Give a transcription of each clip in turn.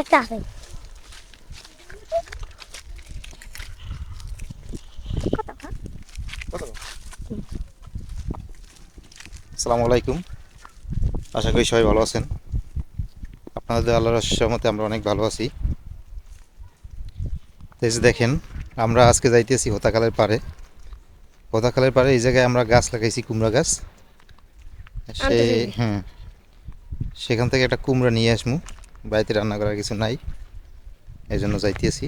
একটা আছে। আসসালামু আলাইকুম আশা করি সবাই ভালো আছেন। আপনাদের আল্লাহর সহমতে আমরা অনেক ভালো আছি। দেখেন আমরা আজকে যাইতেছি হোতাকালের পারে হোতাকালের পারে এই জায়গায় আমরা গাছ লাগাইছি কুমড়া গাছ। যাবি? হ্যাঁ সেখান থেকে একটা কুমড়া নিয়ে আসমু। বাড়িতে রান্না করার কিছু নাই এই জন্য যাইতেছি।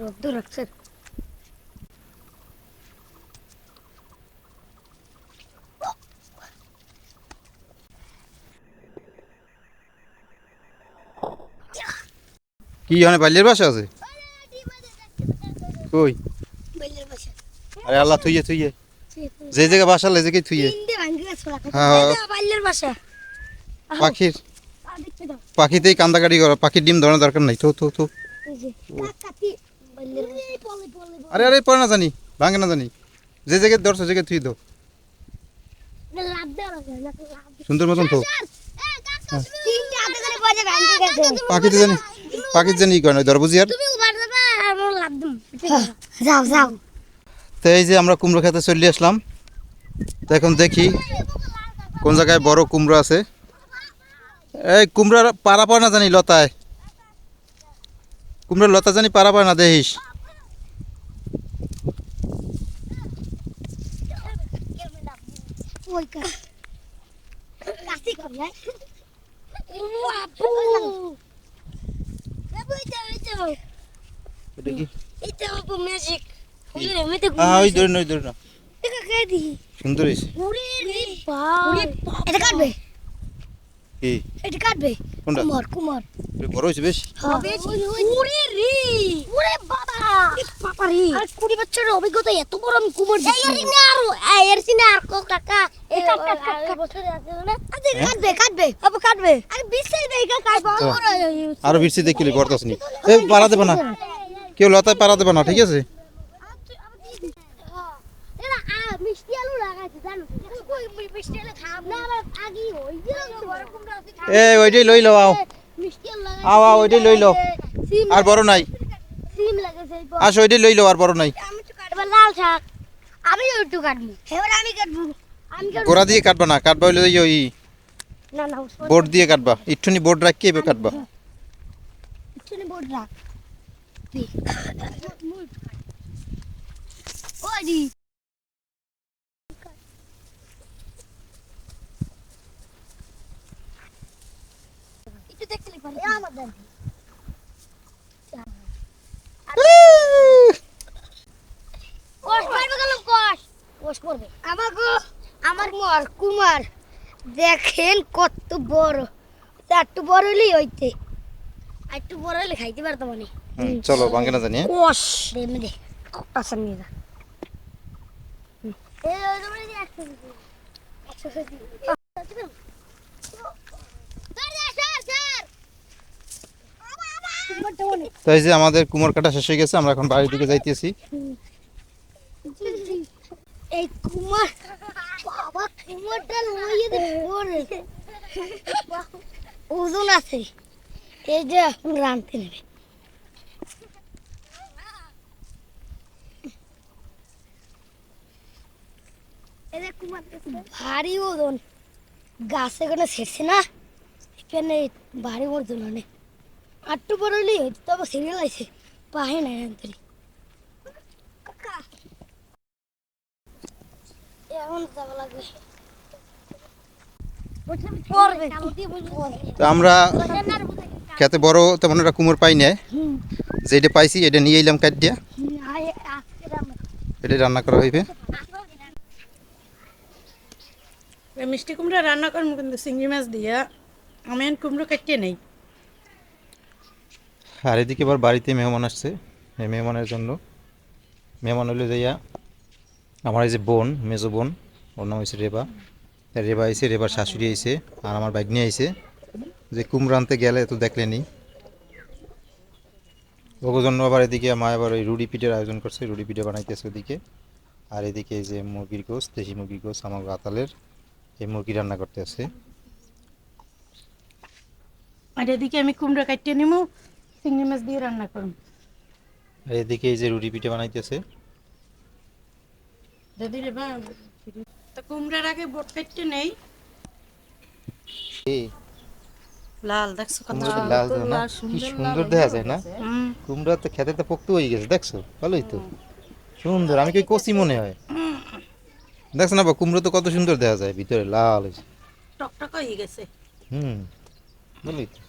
রোদ্দুর রাখছে কি মানে বাল্যের বাসা আছে? কই? আরে আল্লাহ থুইয়ে থুইয়ে। যে জায়গায় বাসা এই জায়গায় থুইয়ে। হ্যাঁ। পাখির। পাখিতেই কান্দাকাটি করা পাখির ডিম ধরানোর দরকার নাই। তো তো তো আরে আরে পরে না জানি ভাঙে না জানি। যে জায়গায় ধরছো জায়গায় থুই দাও। সুন্দর মতন তো পাখিতে জানি পাখির জানি ই করে না ধর বুঝি আর যাও যাও। তো এই যে আমরা কুমড়ো খেতে চলে আসলাম। তো এখন দেখি কোন জায়গায় বড় কুমড়ো আছে। এই কুমড়োর পারা পায় না জানি লতায়। কুমড়োর লতা জানি পারা পায় না দেখিস। ওই কা কাশি কর না বাপু বাবু এটা দেখি। এটা বাবু ম্যাজিক ওই ধরে না কে দি সুন্দর হয়েছে। এটা কাটবে? কি এটা কাটবে কোনটা কুমার কুমার বড় হয়েছে বেশ ওরে রে ওরে বাবা বাবা রে আর কুড়ি বছরের অভিজ্ঞতা এত বড় আমি কুমার এই এর আর এর সিনে আর কো কাকা। এই বছরে আছে না কাটবে কাটবে। আবার কাটবে। আরে দেই নি। এই পারা দেবে না। কেউ লতায় পারা দেবে না ঠিক আছে এরা আ মিষ্টি আলু লাগাইছে জানো কই মিষ্টি আলু খাব না আবার আগি হই যে বড় কুমড়া আছে এই ওইটাই লই লও আও। আও আও ওইটাই লই লও। আর বড় নাই। সিম লাগাইছে এই আসো ওইটাই লই লও আর বড় নাই। আমি তো কাটবো। লাল শাক। আমি একটু কাটবো। এবার আমি কাটবো। গোড়া দিয়ে কাটবা না কাটবা হইলে ওই ওই না না বোর্ড দিয়ে কাটবা। একটুনি বোর্ড রাখিয়ে এবার কাটবা। বোর্ড রাখ ওই একটু দেখতে পারি আমাদের কোষ পারবে গেলাম কোষ কোষ করবে আমাকে আমার মর কুমার দেখেন কত বড় একটু বড় হলেই হইতে একটু বড় হলে খাইতে পারতাম মানে চলো ভাঙে না জানি হ্যাঁ? কোষ দে দে নিয়ে যা এ ওই মানে যে একশো। একশো স্যার। তো এই যে আমাদের কুমোর কাটা শেষ হয়ে গেছে, আমরা এখন বাড়ির দিকে যাইতেছি। এই কুমার, বাবা কুমারটা লইয়ে দে পরে ওজন আছে। এই যে এখন রানতে নেবে। ভারী ওজন। গাছে কোনো ছেড়ছে না। এখানে ভারী ওজন অনেক। কাকা এখন যাওয়া লাগবে। পড়বে। তো আমরা খেতে বড় তেমন একটা কুমোর পাই না যেটা পাইছি এটা নিয়ে এলাম কাট দিয়া। এটা রান্না করা হইবে। এই মিষ্টি কুমড়া রান্না করব কিন্তু চিংড়ি মাছ দিয়া। আমি কুমড়ো কাটিয়ে নেই। আর এদিকে এবার বাড়িতে মেহমান আসছে, এই মেহমানের জন্য। মেহমান হইলে যাইয়া আমার এই যে বোন, মেজো বোন, ওর নাম হয়েছে রেবা। রেবা আইছে, রেবার শাশুড়ি আইছে, আর আমার বাইক নিয়ে আইছে। যে কুমড়ো আনতে গেলে তো দেখলেনি জন্য আবার এদিকে মা আবার ওই রুডি পিঠের আয়োজন করছে রুডি পিঠে বানাইতেছে ওদিকে। আর এদিকে যে মুরগির গোস দেশি মুরগির গোস আমার গাতালের এই মুরগি রান্না করতে আছে। আর এদিকে আমি কুমড়া কাটিয়ে নিমু চিংড়ি মাছ দিয়ে রান্না করুন। আর এদিকে এই যে রুডি পিঠে বানাইতেছে। যদি রে বা তো কুমড়ার আগে বোট কাটতে নেই। এই লাল দেখছ কত লাল না কি সুন্দর দেখা যায় না? কুমড়া তো খেতে তো পোক্ত হয়ে গেছে দেখছ? ভালোই তো। সুন্দর আমি কি কচি মনে হয়? দেখছ না কুমড়ো তো কত সুন্দর দেখা যায় ভিতরে লাল হয়েছে। টকটক হয়ে গেছে। হুম ভালোই তো।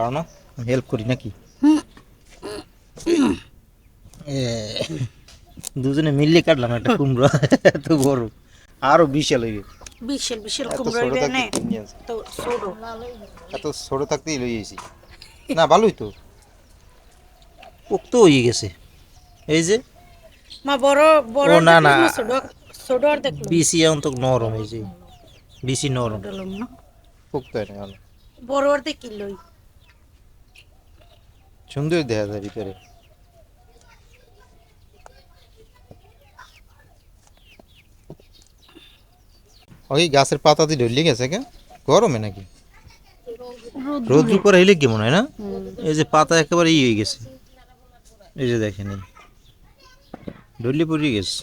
পারো না হেল্প করি নাকি? দুজনে মিললে কাটলাম একটা কুমড়ো এত বড়। আরও বিশাল হয়ে বিশাল বিশাল কুমড়া। তো ছোট। এত ছোট থাকতেই লই আইছি। না ভালোই তো। পোক্ত হয়ে গেছে। এই যে মা বড় বড় না, না। ছোট আর দেখল বিসি এখন তো নরম এই যে। বিসি নরম। পোক্ত হয় না বড় আর দেখি লই। সুন্দর দেখা যায় ভিতরে। ওই গাছের পাতা দিয়ে ঢুলে গেছে কে গরমে নাকি? রোদ্র পরে হইলে কি মনে হয় না? এই যে পাতা একেবারে ই হয়ে গেছে। এই যে দেখেন ঢুলে পড়ে গেছে।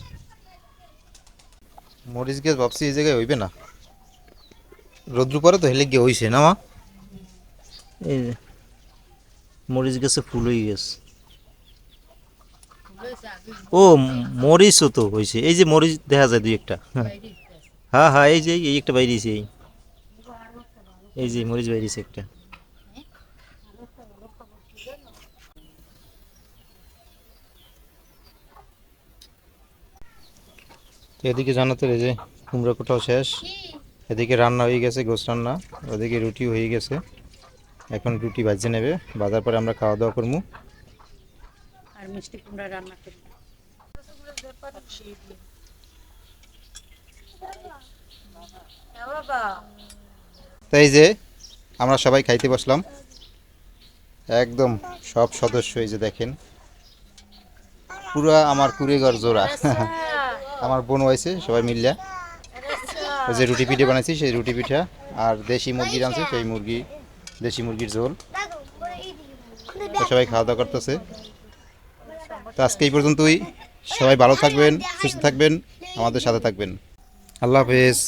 মরিচ গাছ ভাবছি এই জায়গায় হইবে না। রোদ্র পরে তো হেলে গিয়ে হইছে না মা? এই যে। মরিচ গেছে ফুল হয়ে গেছে। ও ম- মরিচও তো হয়েছে। এই যে মরিচ দেখা যায় দুই একটা। হ্যাঁ। হ্যাঁ হ্যাঁ এই যে এই একটা বাইরেছে এই। এই যে মরিচ বাইরেছে একটা। এদিকে জানাতে এই যে কুমড়া কোটাও শেষ। এদিকে রান্না হয়ে গেছে গোস রান্না। ওদিকে রুটি হয়ে গেছে। এখন রুটি ভাজে নেবে। বাজার পরে আমরা খাওয়া দাওয়া করব। আর মিষ্টি কুমড়া রান্না তাই যে আমরা সবাই খাইতে বসলাম। একদম সব সদস্য এই যে দেখেন। পুরা আমার কুড়েঘর জোড়া। আমার বোন হয়েছে সবাই মিললে। ওই যে রুটি পিঠে বানাইছি সেই রুটি পিঠা। আর দেশি মুরগি আনছে সেই মুরগি দেশি মুরগির ঝোল। সবাই খাওয়া দাওয়া করতেছে। তো আজকে এই পর্যন্তই। সবাই ভালো থাকবেন সুস্থ থাকবেন আমাদের সাথে থাকবেন। আল্লাহ হাফেজ।